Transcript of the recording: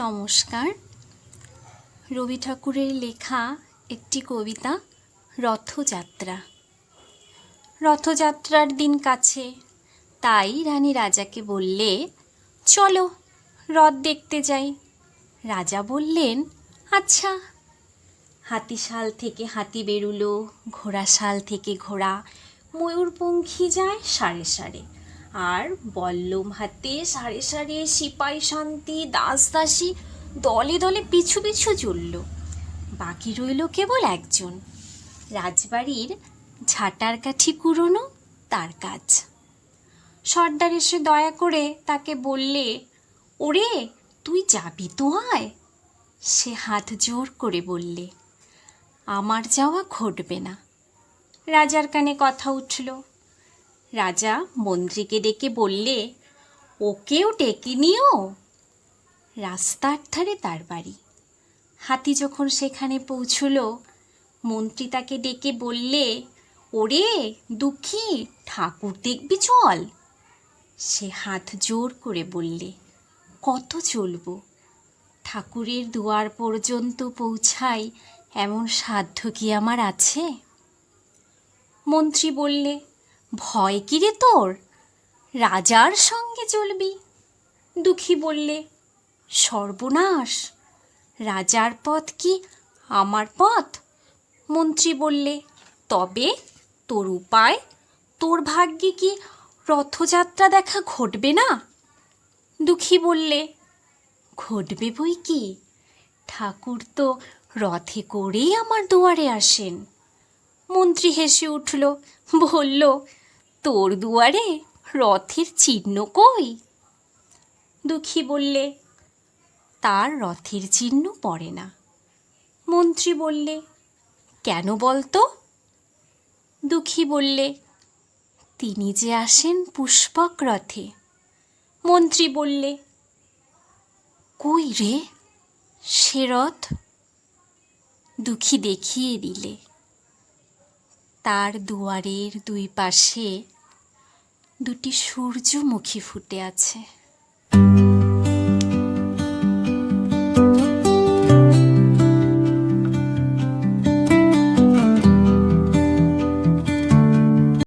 নমস্কার। রবি ঠাকুরের লেখা একটি কবিতা, রথযাত্রা। রথযাত্রার দিন কাছে তাই রানী রাজাকে বললে, চলো, রথ দেখতে যাই। রাজা বললেন আচ্ছা। হাতিশাল থেকে হাতি বেরুলো, ঘোড়াশাল থেকে ঘোড়া, ময়ূরপঙ্খী যায় সাড়ে সাড়ে আর বল্লম হাতে সাড়ে সাড়ে সিপাই শান্তি, দাস দাসী দলে দলে পিছু পিছু চলল। বাকি রইল কেবল একজন, রাজবাড়ির ঝাঁটার কাঠি কুড়োনো তার কাজ। সর্দার এসে দয়া করে তাকে বললে, ওরে, তুই যাবি তো আয়? সে হাত জোর করে বললে, আমার যাওয়া ঘটবে না। রাজার কানে কথা উঠল। রাজা মন্ত্রীকে ডেকে বললে, ওকেও ডেকে নিও? রাস্তার ধারে তার বাড়ি। হাতি যখন সেখানে পৌঁছল, মন্ত্রী তাকে ডেকে বললে, ওরে দুঃখী, ঠাকুর দেখবি চল। সে হাত জোর করে বললে, কত চলবো? ঠাকুরের দুয়ার পর্যন্ত পৌঁছাই এমন সাধ্য কি আমার আছে? মন্ত্রী বললে ভয় কিরে তোর? রাজার সঙ্গে চলবি। দুঃখী বললে, সর্বনাশ। রাজার পথ কি আমার পথ? মন্ত্রী বললে, তবে তোর উপায়, তোর ভাগ্যে কি রথযাত্রা দেখা ঘটবে না? দুঃখী বললে, ঘটবে বই কি? ঠাকুর তো রথে করেই আমার দুয়ারে আসেন। মন্ত্রী হেসে উঠল, বলল তোর দুয়ারে রথের চিহ্ন কই? দুঃখী বললে, তার রথের চিহ্ন পড়ে না। মন্ত্রী বললে, কেন বলতো? দুঃখী বললে, তিনি যে আসেন পুষ্পক রথে। মন্ত্রী বললে, কই রে সে রথ? দুঃখী দেখিয়ে দিলে তার দুয়ারের দুই পাশে দুটি সূর্যমুখী ফুটে আছে।